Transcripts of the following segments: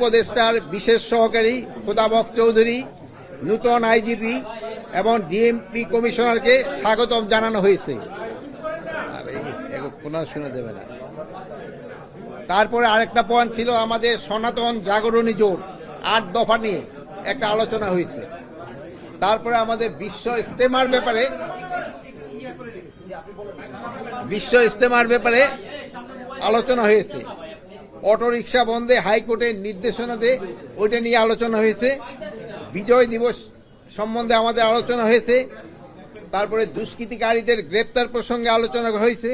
উপদেষ্টার বিশেষ সহকারী খোদাবক চৌধুরী, নূতন আইজিপি এবং ডিএমপি কমিশনারকে স্বাগতম জানানো হয়েছে। না। তারপরে আরেকটা পয়েন্ট ছিল আমাদের সনাতন জাগরণী জোট, আট দফা নিয়ে একটা আলোচনা হয়েছে। তারপরে আমাদের বিশ্ব ইস্তেমার ব্যাপারে, বিশ্ব ইস্তেমার ব্যাপারে আলোচনা হয়েছে। অটো রিক্সা বন্ধে হাইকোর্টের নির্দেশনা দিয়ে ওইটা নিয়ে আলোচনা হয়েছে। বিজয় দিবস সম্বন্ধে আমাদের আলোচনা হয়েছে। তারপরে দুষ্কৃতিকারীদের গ্রেপ্তার প্রসঙ্গে আলোচনা হয়েছে।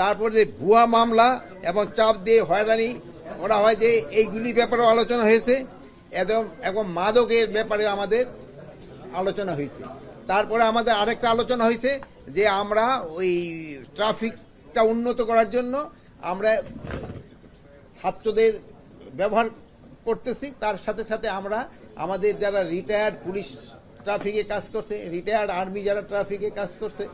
তারপরে যে ভুয়া মামলা এবং চাপ দিয়ে হয়রানি করা হয় যে এইগুলি ব্যাপারেও আলোচনা হয়েছে এবং এবং মাদকের ব্যাপারে আমাদের আলোচনা হয়েছে। তারপরে আমাদের আরেকটা আলোচনা হয়েছে যে আমরা ওই ট্রাফিকটা উন্নত করার জন্য আমরা ছাত্রদের ব্যবহার করতেছি। তার সাথে সাথে আমরা আমাদের যারা রিটায়ার্ড পুলিশ ট্রাফিকে কাজ করছে রিটায়ার্ড আর্মি যারা ট্রাফিকে কাজ করছে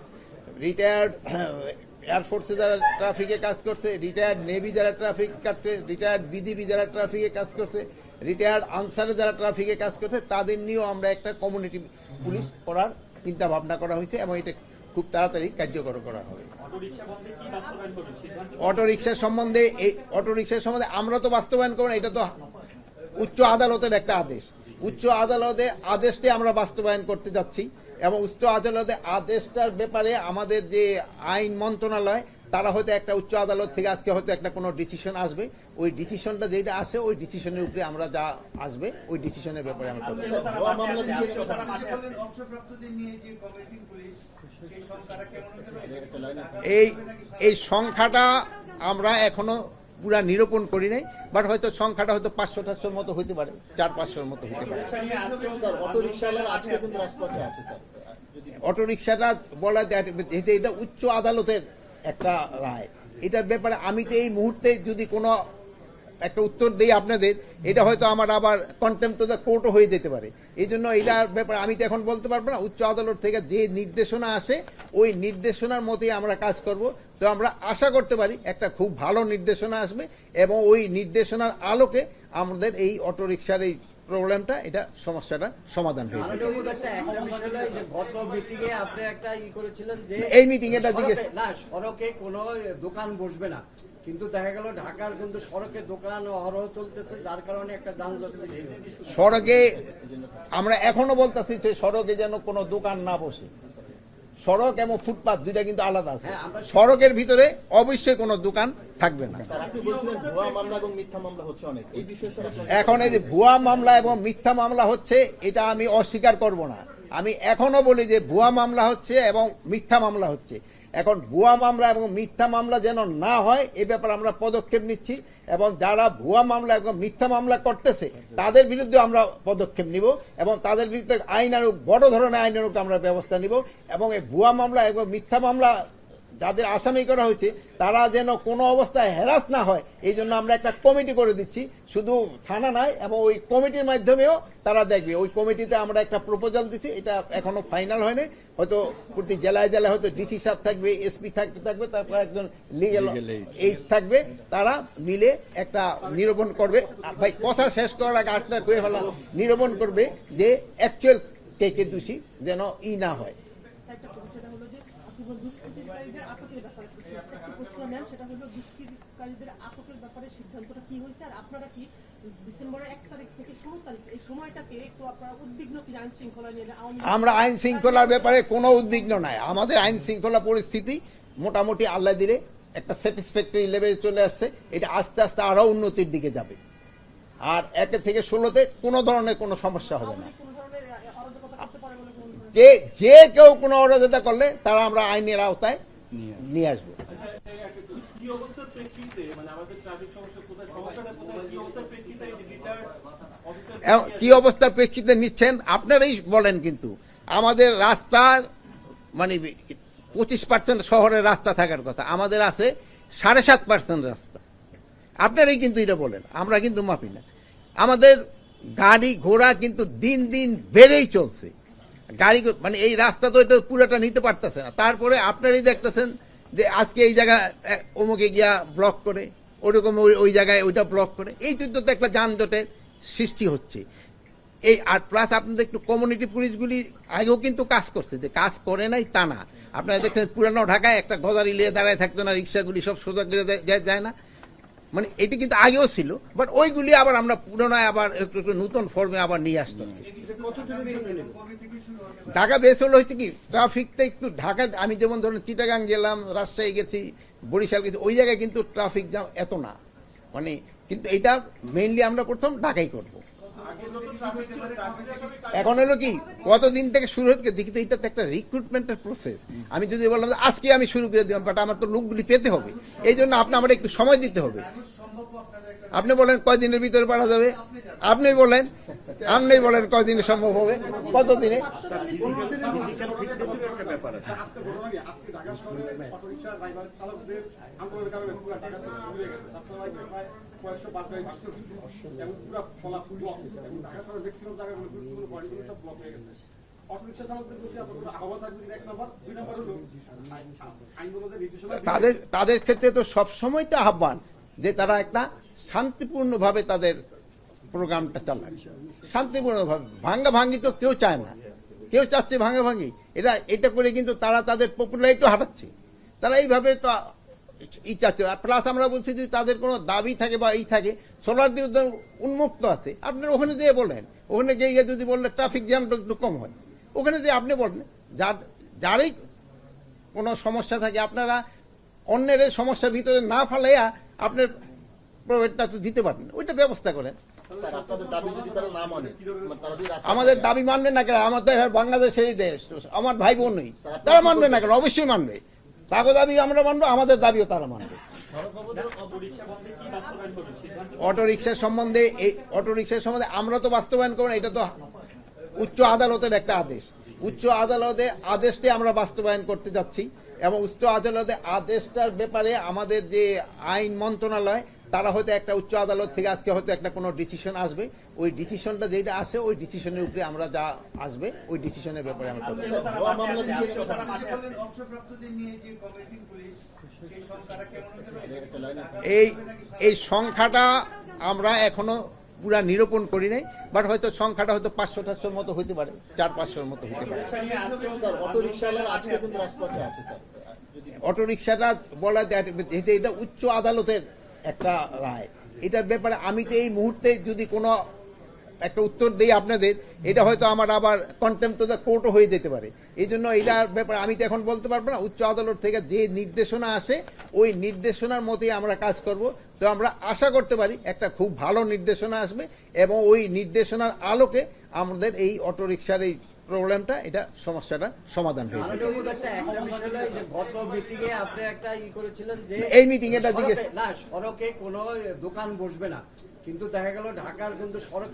রিটায়ার্ড এয়ারফোর্সে যারা ট্রাফিকে কাজ করছে রিটায়ার্ড নেভি যারা ট্রাফিক কাটছে রিটায়ার্ড বিজিবি যারা ট্রাফিকে কাজ করছে রিটায়ার্ড আনসারে যারা ট্রাফিকে কাজ করছে, তাদের নিয়েও আমরা একটা কমিউনিটি পুলিশ করার চিন্তা ভাবনা করা হয়েছে এবং এটা খুব তাড়াতাড়ি কার্যকর করা হবে। অটো রিক্সা সম্বন্ধে, এই অটোরিকশা সম্বন্ধে আমরা তো বাস্তবায়ন করব এটা তো উচ্চ আদালতের একটা আদেশ। উচ্চ আদালতের আদেশটি আমরা বাস্তবায়ন করতে যাচ্ছি এবং উচ্চ আদালতের আদেশটার ব্যাপারে আমাদের যে আইন মন্ত্রণালয় তারা হয়তো একটা উচ্চ আদালত থেকে আজকে হয়তো একটা কোনো ডিসিশন আসবে। ওই ডিসিশনটা যেটা আসে ওই ডিসিশনের উপরে আমরা যা আসবে ওই ডিসিশনের ব্যাপারে আমরা এই এই সংখ্যাটা আমরা এখনও পুরা নিরূপণ করি নাই বাট হয়তো সংখ্যাটা হয়তো পাঁচশো টাশোর মতো হতে পারে চার পাঁচশোর মতো হতে পারে। স্যার অটো রিক্সাওয়ালার আজকে কিন্তু রাজপথে আছে স্যার? যদি বলা যায় এটা উচ্চ আদালতের একটা রায় এটার ব্যাপারে আমি তো এই মুহূর্তে যদি কোনো একটা উত্তর দিই আপনাদের, এটা হয়তো আমার আবার কন্টেম্প টু দ্য কোর্টও হয়ে যেতে পারে। এই জন্য এটার ব্যাপারে আমি তো এখন বলতে পারব না, উচ্চ আদালত থেকে যে নির্দেশনা আসে, ওই নির্দেশনার মতোই আমরা কাজ করব। তো আমরা আশা করতে পারি একটা খুব ভালো নির্দেশনা আসবে এবং ওই নির্দেশনার আলোকে আমাদের এই অটো রিক্সার এই প্রবলেমটা এটা সমস্যাটা সমাধান হয়ে যে এই মিটিং এটা দিকে সড়কে- কোনো দোকান বসবে না। কিন্তু দেখা গেল ঢাকার কিন্তু সড়কে দোকান অহরহ চলতেছে যার কারণে একটা যানজট। সড়কে আমরা এখনও বলতেছি যে সড়কে যেন কোনো দোকান না বসে। সড়ক এবং ফুটপাথ দুইটা কিন্তু আলাদা আছে। হ্যাঁ, সড়কের ভিতরে অবশ্যই কোনো দোকান থাকবে না। স্যার আপনি বলছিলেন ভুয়া মামলা এবং মিথ্যা মামলা হচ্ছে অনেক। এই বিষয়ে স্যার আপনার এখন এই যে ভুয়া মামলা এবং মিথ্যা মামলা হচ্ছে এটা আমি অস্বীকার করব না। আমি এখনও বলি যে ভুয়া মামলা হচ্ছে এবং মিথ্যা মামলা হচ্ছে। এখন ভুয়া মামলা এবং মিথ্যা মামলা যেন না হয়, এ ব্যাপারে আমরা পদক্ষেপ নিচ্ছি এবং যারা ভুয়া মামলা এবং মিথ্যা মামলা করতেছে, তাদের বিরুদ্ধে আমরা পদক্ষেপ নিব এবং তাদের বিরুদ্ধে আইন আইনানুক বড় ধরনের আইনানুক আমরা ব্যবস্থা নিব এবং এই ভুয়া মামলা এবং মিথ্যা মামলা যাদের আসামি করা হয়েছে তারা যেন কোনো অবস্থায় হ্যারাস না হয় এই জন্য আমরা একটা কমিটি করে দিচ্ছি। শুধু থানা নয় এবং ওই কমিটির মাধ্যমেও তারা দেখবে। ওই কমিটিতে আমরা একটা প্রপোজাল দিছি এটা এখনও ফাইনাল হয়নি। হয়তো প্রতি জেলায় জেলায় হয়তো ডিসি সাহেব থাকবে এসপি থাকবে থাকবে তারপর একজন লিগেল এই থাকবে। তারা মিলে একটা নিরূপণ করবে। ভাই কথা শেষ করার আগে আটটা কয়ে ফেলা নিরূপণ করবে যে অ্যাকচুয়াল কে কে দোষী যেন ই না হয় একটা সেটা হলো যে আপনি বলেন দুষ্কৃতিকারীদের আটকের ব্যাপারে প্রশ্ন- একটা প্রশ্ন নেন সেটা হলো দুষ্কৃতিকারীদের আটকের ব্যাপারে সিদ্ধান্তটা কি হয়েছে আর আপনারা কি ডিসেম্বরের এক তারিখ থেকে ষোলো তারিখ এই সময়টাকে একটু আপনারা উদ্বিগ্ন কি আইন শৃঙ্খলা নিয়ে আমরা আইন শৃঙ্খলার ব্যাপারে কোনো উদ্বিগ্ন নাই। আমাদের আইন শৃঙ্খলা পরিস্থিতি মোটামুটি আল্লাহ দিলে একটা স্যাটিসফ্যাক্টরি লেভেলে চলে আসছে। এটা আস্তে আস্তে আরও উন্নতির দিকে যাবে। আর একে থেকে ষোলোতে কোনো ধরনের কোনো সমস্যা হবে না। কে যে কেউ কোনো অরাজকতা করলে তারা আমরা আইনের আওতায় নিয়ে আসব। কি অবস্থার প্রেক্ষিতে? মানে আমাদের ট্রাফিক সমস্যা কোথায়? সমস্যাটা কোথায়? কি অবস্থার প্রেক্ষিতে রিটায়ার্ড কি অবস্থার প্রেক্ষিতে নিচ্ছেন? আপনারাই বলেন কিন্তু। আমাদের রাস্তার মানে পঁচিশ পার্সেন্ট শহরের রাস্তা থাকার কথা। আমাদের আছে সাড়ে সাত পার্সেন্ট রাস্তা। আপনারাই কিন্তু এটা বলেন। আমরা কিন্তু মাপি না। আমাদের গাড়ি ঘোড়া কিন্তু দিন দিন বেড়েই চলছে। গাড়ি মানে এই রাস্তা তো এটা পুরোটা নিতে পারতেছে না। তারপরে আপনারাই দেখতেছেন যে আজকে এই জায়গা অমুকে গিয়া ব্লক করে, ওরকম ওই ওই জায়গায় ওইটা ব্লক করে। এই তো তো একটা যানজটের সৃষ্টি হচ্ছে। এই, আর প্লাস আপনাদের একটু কমিউনিটি পুলিশগুলি আগেও কিন্তু কাজ করছে, যে কাজ করে নাই তা না। আপনারা দেখছেন পুরানো ঢাকায় একটা গজারি লিয়ে দাঁড়ায় থাকতো না, রিক্সাগুলি সব সোজা করে যায়- না। মানে এটি কিন্তু আগেও ছিল বাট ওইগুলি আবার আমরা পুনরায় আবার একটু একটু নতুন ফর্মে আবার নিয়ে আসতেছি। ঢাকা বেস হলো হচ্ছে কি ট্রাফিকটা একটু ঢাকা, আমি যেমন ধরুন চিটাগাং গেলাম, রাজশাহী গেছি, বরিশাল গেছি, ওই জায়গায় কিন্তু ট্রাফিক জ্যাম এত না। মানে কিন্তু এটা মেইনলি আমরা প্রথম ঢাকাই করব। এখন হলো কি, কতদিন থেকে শুরু হচ্ছে দেখি তো এটা তো একটা রিক্রুটমেন্টের প্রসেস আমি যদি বললাম আজকে আমি শুরু করে দিলাম বাট আমার তো লোকগুলি পেতে হবে। এই জন্য আপনি আমার একটু সময় দিতে হবে। আপনি বলেন কয়দিনের ভিতরে পারা যাবে? আপনি বলেন। আপনি বলেন কয়দিনে সম্ভব হবে কত দিনে আজকে ঘটনা কি? আজকে ঢাকা শহরে অটোরিকশা ড্রাইভার চালকদের আন্দোলনের কারণে পুরো ঢাকা শহর ঘুরে গেছে তারপরে হয়তো প্রায় কয়েকশো বাস গাড়ি ভাসতে হচ্ছে এবং পুরো চলাফুল ব্লক এবং ঢাকা শহরের ম্যাক্সিমাম জায়গাগুলো গুরুত্বপূর্ণ পয়েন্টগুলো সব ব্লক গেছে অটোরিকশা চালকদের প্রতি আপনার আহ্বান থাকবে যে এক নম্বর দুই নম্বর হলো আইনগত নির্দেশনা দিলে- তাদের তাদের ক্ষেত্রে তো সব সময় তো আহ্বান যে তারা একটা শান্তিপূর্ণভাবে তাদের প্রোগ্রামটা চালায়। শান্তিপূর্ণভাবে। ভাঙ্গা ভাঙ্গি তো কেউ চায় না। কেউ চাচ্ছে ভাঙ্গা ভাঙ্গি এটা এটা করে কিন্তু তারা তাদের পপুলারিটি হারাচ্ছে তারা এইভাবে তো ই চাচ্ছে। প্লাস আমরা বলছি যদি তাদের কোনো দাবি থাকে বা এই থাকে সোলার দিয়ে উন্মুক্ত আছে। আপনারা ওখানে যেয়ে বলেন। ওখানে গিয়ে যদি বললে ট্রাফিক জ্যামটা একটু কম হয়। ওখানে যে আপনি বলেন। যার, যারই কোনো সমস্যা থাকে, আপনারা অন্যের সমস্যার ভিতরে না ফেলাইয়া আপনার প্রবেটটা তো দিতে পারেন। ওইটা ব্যবস্থা করেন। স্যার আপনাদের দাবি যদি তারা না মানে মানে আমাদের দাবি মানবে না কেন? আমাদের বাংলাদেশের দেশ। আমার ভাই বোন নেই। তারা মানবে না কেন? অবশ্যই মানবে। তাকে দাবি আমরা মানবো আমাদের দাবিও তারা মানবে। অটো রিক্সা সম্বন্ধে এই অটো রিক্সা সম্বন্ধে আমরা তো বাস্তবায়ন করব এটা তো উচ্চ আদালতের একটা আদেশ। উচ্চ আদালতের আদেশটি আমরা বাস্তবায়ন করতে যাচ্ছি এবং উচ্চ আদালতের আদেশটার ব্যাপারে আমাদের যে আইন মন্ত্রণালয় তারা হয়তো একটা উচ্চ আদালত থেকে আজকে হয়তো একটা কোনো ডিসিশন আসবে। ওই ডিসিশনটা যেটা আসে ওই ডিসিশনের উপরে আমরা যা আসবে ওই ডিসিশনের ব্যাপারে আমরা পারে একটা লাইনে এই এই সংখ্যাটা আমরা এখনও পুরা নিরূপণ করি নাই বাট হয়তো সংখ্যাটা হয়তো পাঁচশো টাশোর মতো হতে পারে চার পাঁচশোর মতো হতে পারে। স্যার আজকে কিন্তু রাজপথে আছে স্যার। যদি অটো রিক্সাটা বলা যায় যেহেতু এটা উচ্চ আদালতের একটা রায় এটার ব্যাপারে আমি তো এই মুহূর্তে যদি কোনো একটা উত্তর দিই আপনাদের, এটা হয়তো আমার আবার কন্টেম্প দ্য কোর্টও হয়ে যেতে পারে। এই জন্য এটার ব্যাপারে আমি তো এখন বলতে পারব না, উচ্চ আদালত থেকে যে নির্দেশনা আসে, ওই নির্দেশনার মতোই আমরা কাজ করব। তো আমরা আশা করতে পারি একটা খুব ভালো নির্দেশনা আসবে এবং ওই নির্দেশনার আলোকে আমাদের এই অটো রিক্সার এই প্রবলেমটা এটা সমস্যাটা সমাধান হয়ে একটা এই মিটিং আপনি একটা ই করেছিলেন যে এই meeting এটা দিকে সড়কে কোনো দোকান বসবে না। কিন্তু দেখা গেল ঢাকার কিন্তু সড়ক